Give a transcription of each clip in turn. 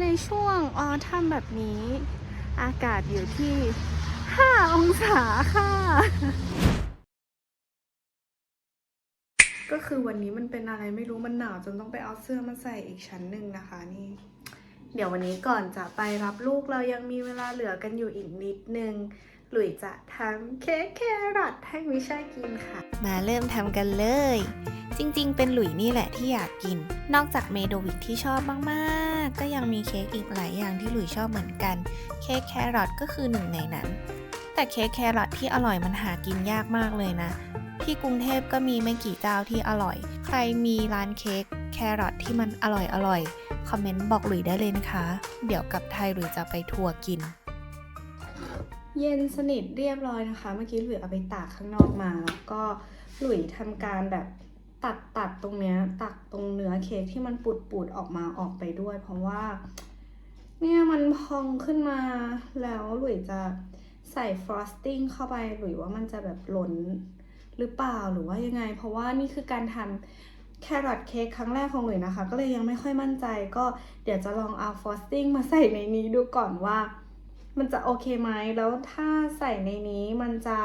ในช่วงออทัมแบบนี้ อากาศอยู่ที่ 5 องศาค่ะ ก็คือวันนี้มันเป็นอะไรไม่รู้มันหนาวจนต้องไปเอาเสื้อมาใส่อีกชั้นหนึ่งนะคะนี่ เดี๋ยววันนี้ก่อนจะไปรับลูกเรายังมีเวลาเหลือกันอยู่อีกนิดนึง หลุยจะทำเค้กแครอทให้มิชากินค่ะ มาเริ่มทำกันเลย จริงๆ เป็นหลุยนี่แหละที่อยากกิน นอกจากเมโดวิกที่ชอบมากๆ ก็ยังมีเค้กอีกหลายอย่างที่หลุยชอบเหมือนกัน เค้กแครอทก็คือหนึ่งในนั้น แต่เค้กแครอทที่อร่อยมันหากินยากมากเลยนะ ที่กรุงเทพก็มีไม่กี่เจ้าที่อร่อย ใครมีร้านเค้กแครอทที่มันอร่อยอร่อยคอมเมนต์บอกหลุยได้เลยนะคะ เดี๋ยวกลับไทยหลุยจะไปทัวร์กิน เย็นสนิทเรียบร้อยนะคะ เมื่อกี้หลุยเอาไปตากข้างนอกมาแล้วก็หลุยทำการแบบตัดตัดตรงเนี้ยตักตรงเนื้อเค้กที่มันปูดปูดออกมาออกไปด้วย เพราะว่า เนี่ยมันพองขึ้นมาแล้วหลุยจะใส่ฟรอสติ้งเข้าไปหลุยว่ามันจะแบบหล้นหรือเปล่าหรือว่ายังไง เพราะว่านี่คือการทำแครอทเค้กครั้งแรกของหลุยนะคะ ก็เลยยังไม่ค่อยมั่นใจ ก็เดี๋ยวจะลองเอาฟรอสติ้งมาใส่ในนี้ดูก่อนว่า มันจะโอเคไหมแล้วถ้าใส่ในนี้มันจะ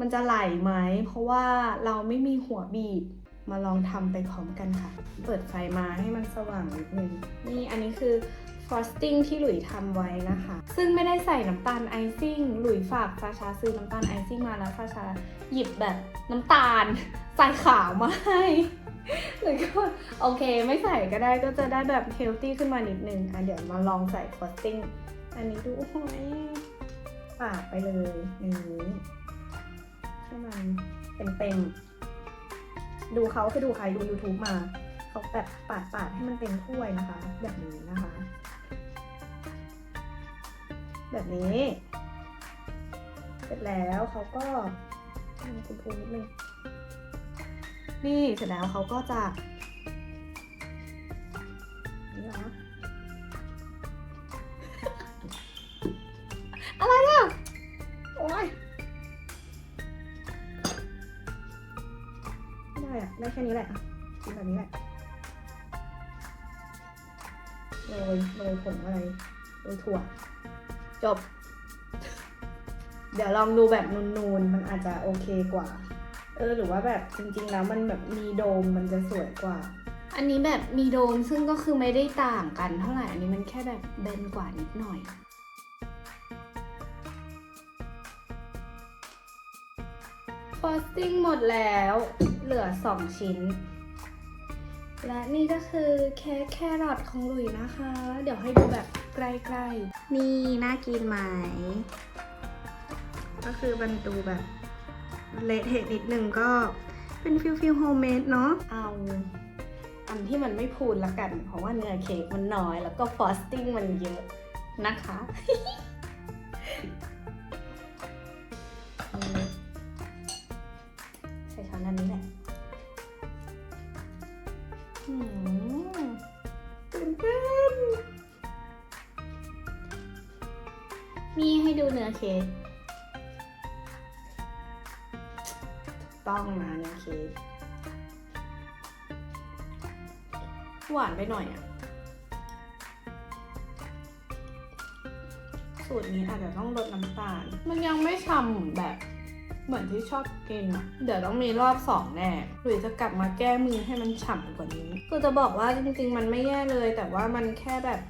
มันจะไหลไหม เพราะว่าเราไม่มีหัวบีบมาลองทำไปพร้อมกันค่ะ เปิดไฟมาให้มันสว่างนิดนึง นี่อันนี้คือฟรอสติ้งที่หลุยทำไว้นะคะ ซึ่งไม่ได้ใส่น้ำตาลไอซิ่ง หลุยฝากฟาชาซื้อน้ำตาลไอซิ่งมาแล้วฟาชาหยิบแบบน้ำตาลใส่ขาวมาให้หรือก็โอเคไม่ใส่ก็ได้ก็จะได้แบบเฮลตี้ขึ้นมานิดนึงอะเดี๋ยวมาลองใส่ฟรอสติ้ง อันนี้ดูโอ้ยปาดไปเลยอย่างนี้ให้มันเป็นเต็มๆดูเขาคือดูใครดู YouTube มาเขาแบบปาดปาดให้มันเป็นถ้วยนะคะ แบบนี้นะคะ แบบนี้ เสร็จแล้วเขาก็ให้มันพูนิดนึงนี่เสร็จแล้วเขาก็จะ นี้แหละอะกินแบบนี้แหละโรยโรยผงอะไรโรยถั่ว จบ เดี๋ยวลองดูแบบนูนๆ มันอาจจะโอเคกว่า เออ หรือว่าแบบจริง ๆ แล้วมันแบบมีโดมมันจะสวยกว่า อันนี้แบบมีโดมซึ่งก็คือไม่ได้ต่างกันเท่าไหร่ อันนี้มันแค่แบบเบนกว่านิดหน่อยฟอสติ้งหมดแล้ว เหลือ 2 ชิ้น และนี่ก็คือเค้กแครอทของหลุยนะคะ เดี๋ยวให้ดูแบบใกล้ๆ นี่น่ากินไหม ก็คือมันดูแบบเละเทะนิดนึงก็เป็นฟิลฟิลโฮมเมดเนาะ เอาอันที่มันไม่พูนละกัน เพราะว่าเนื้อเค้กมันน้อย แล้วก็ฟอสติ้งมันเยอะนะคะนี่ใส่ช้อนอันนี้แหละ นี่ให้ดูเนื้อเค้กต้องนะเนื้อเค้กหวานไปหน่อยอะสูตรนี้อาจจะต้องลดน้ำตาล มันยังไม่ฉ่ำแบบ เหมือนที่ชอบกินอะเดี๋ยวต้องมีรอบสองแน่ หรือจะกลับมาแก้มือให้มันฉ่ำกว่านี้ คือจะบอกว่าจริงๆ มันไม่แย่เลย แต่ว่ามันแค่แบบ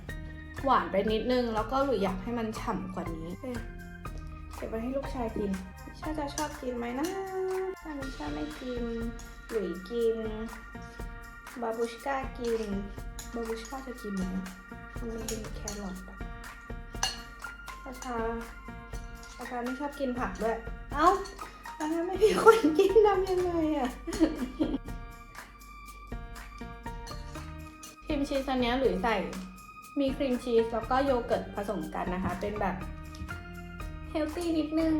หวานไปนิดนึง แล้วก็หรืออยากให้มันฉ่ำกว่านี้เก็บไว้ให้ลูกชายกินชาจะชอบกินไหมนะถ้ามิชาไม่กินหลุยกิน บาบูชกากิน บาบูชกาจะกินไหมมันกินแครอทอะชาชาชาชาไม่ชอบกินผักด้วย เอ้าแล้วถ้าไม่มีคนกินทำยังไงอะครีมชีสอันเนี้ยหรือใส่ มีครีมชีสแล้วก็โยเกิร์ตผสมกันนะคะ เป็นแบบเฮลตี้นิดนึง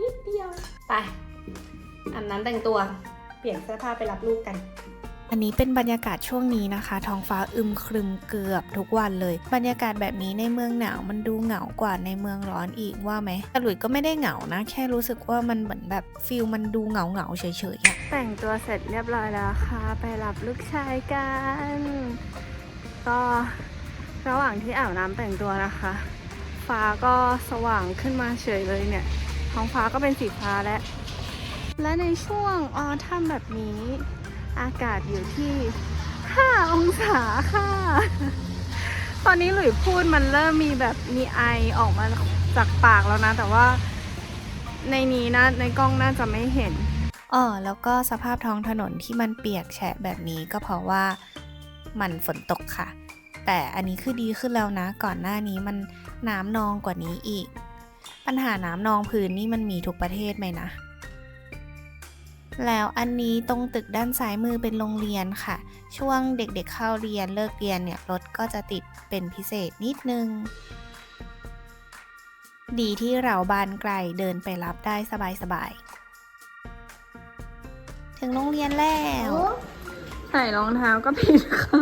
นิดเดียว ไปอาบน้ำแต่งตัว เปลี่ยนเสื้อผ้าไปรับลูกกัน อันนี้เป็นบรรยากาศช่วงนี้นะคะ ท้องฟ้าอึมครึมเกือบทุกวันเลย บรรยากาศแบบนี้ในเมืองหนาวมันดูเหงากว่าในเมืองร้อนอีกว่าไหมแต่หลุยก็ไม่ได้เหงานะ แค่รู้สึกว่ามันเหมือนแบบฟิลมันดูเหงาเหงาๆเฉยๆอะแต่งตัวเสร็จเรียบร้อยแล้วค่ะ ไปรับลูกชายกัน ก็ระหว่างที่อาบน้ำแต่งตัวนะคะ ฟ้าก็สว่างขึ้นมาเฉยเลยเนี่ยท้องฟ้าก็เป็นสีฟ้าแล้วและในช่วงออทัมแบบนี้ อากาศอยู่ที่ 5 องศาค่ะ ตอนนี้หลุยพูดมันเริ่มมีแบบมีไอออกมาจากปากแล้วนะ แต่ว่าในนี้นะในกล้องน่าจะไม่เห็นอ๋อแล้วก็สภาพท้องถนนที่มันเปียกแฉะแบบนี้ก็เพราะว่า มันฝนตกค่ะ แต่อันนี้คือดีขึ้นแล้วนะ ก่อนหน้านี้มันน้ำนองกว่านี้อีก ปัญหาน้ำนองพื้นนี่มันมีทุกประเทศไหมนะ แล้วอันนี้ตรงตึกด้านซ้ายมือเป็นโรงเรียนค่ะ ช่วงเด็กๆเข้าเรียนเลิกเรียนเนี่ยรถก็จะติดเป็นพิเศษนิดนึงดีที่เราบานไกลเดินไปรับได้สบายๆ ถึงโรงเรียนแล้ว ใส่รองเท้าก็ผิดข้าง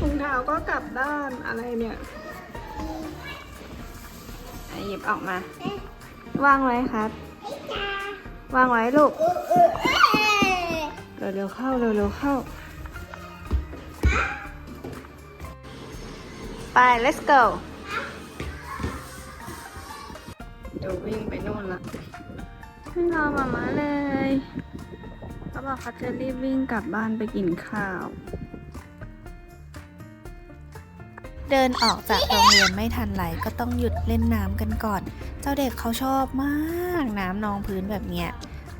รองเท้าก็กลับด้านอะไรเนี่ยอะหยิบออกมา วางไว้ครับ วางไว้ลูก เร็วๆเข้าเร็วๆเข้า ไป let's go เดี๋ยววิ่งไปนู่นละให้รอมามาเลย เขาบอกเขาจะรีบวิ่งกลับบ้านไปกินข้าว เดินออกจากโรงเรียนไม่ทันไรก็ต้องหยุดเล่นน้ำกันก่อน เจ้าเด็กเขาชอบมากน้ำนองพื้นแบบเนี้ย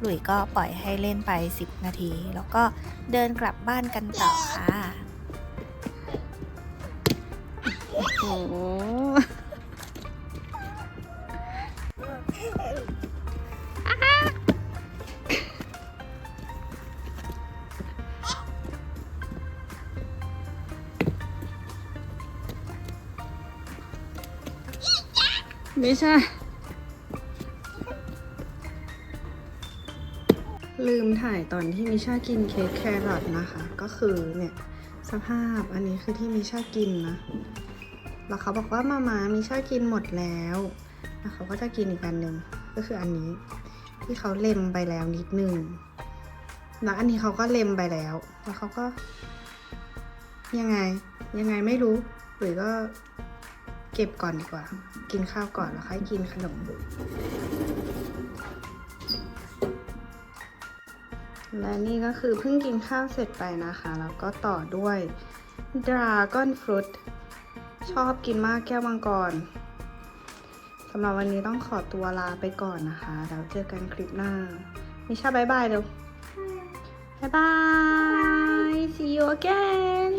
หลุยก็ปล่อยให้เล่นไป 10 นาที แล้วก็เดินกลับบ้านกันต่อค่ะ โอ้ ไม่ใช่ ลืมถ่ายตอนที่มิชากินเค้กแครอทนะคะ ก็คือเนี่ย สภาพอันนี้คือที่มิชากินนะ แล้วเขาบอกว่ามามามิชากินหมดแล้วแล้วเขาก็จะกินอีกอันหนึ่งก็คืออันนี้ ที่เขาเล็มไปแล้วนิดนึงแล้วอันนี้เขาก็เล็มไปแล้ว แล้วเขาก็ ยังไง ยังไงไม่รู้หรือก็ เก็บก่อนดีกว่า กินข้าวก่อนแล้วค่อยกินขนม และนี่ก็คือเพิ่งกินข้าวเสร็จไปนะคะ แล้วก็ต่อด้วย Dragon Fruit ชอบกินมากแก้วมังกรสำหรับวันนี้ต้องขอตัวลาไปก่อนนะคะ แล้วเจอกันคลิปหน้ามิชาบายบายเร็วบายบาย see you again